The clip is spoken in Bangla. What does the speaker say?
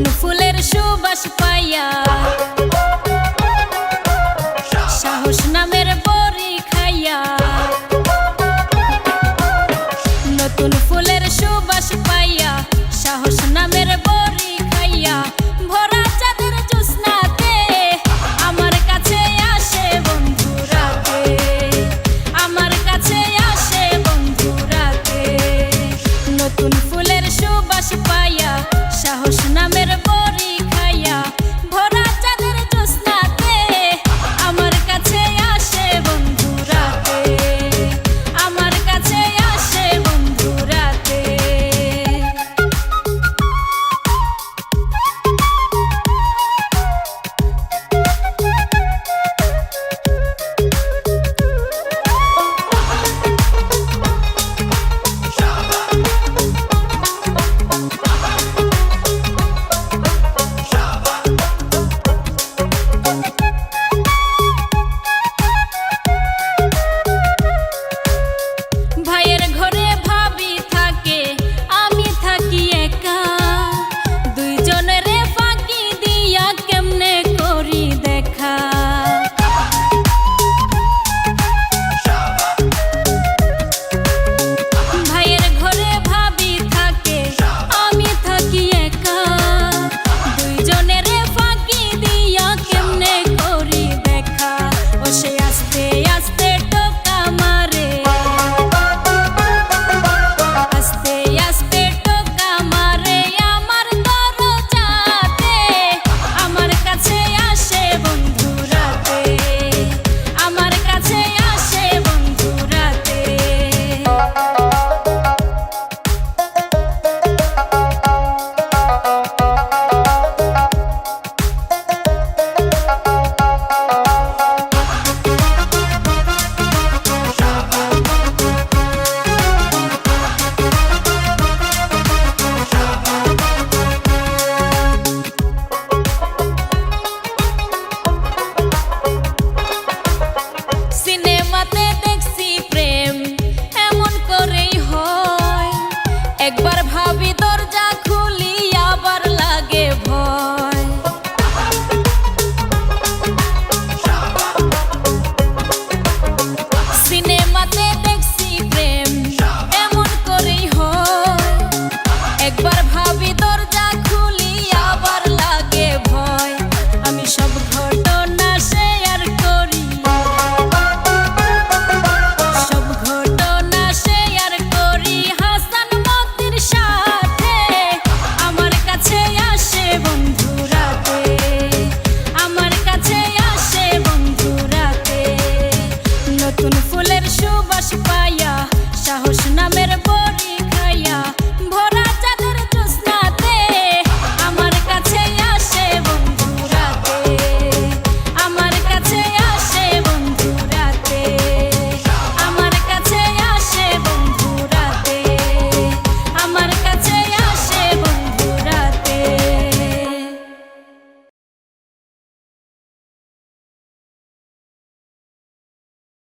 নতুন ফুলের সুবাস পাইয়া। সাহস নামের বড়ি খাইয়া। নতুন ফুলের সুবাস পাইয়া, সাহস নামের বড়ি খাইয়া। ভরা চাঁদের জুসনাতে আমার কাছে আসে বন্ধুরাতে আমার কাছে আসে বন্ধুরাতে নতুন ফুলের সুবাস পাইয়া, সাহস Supaya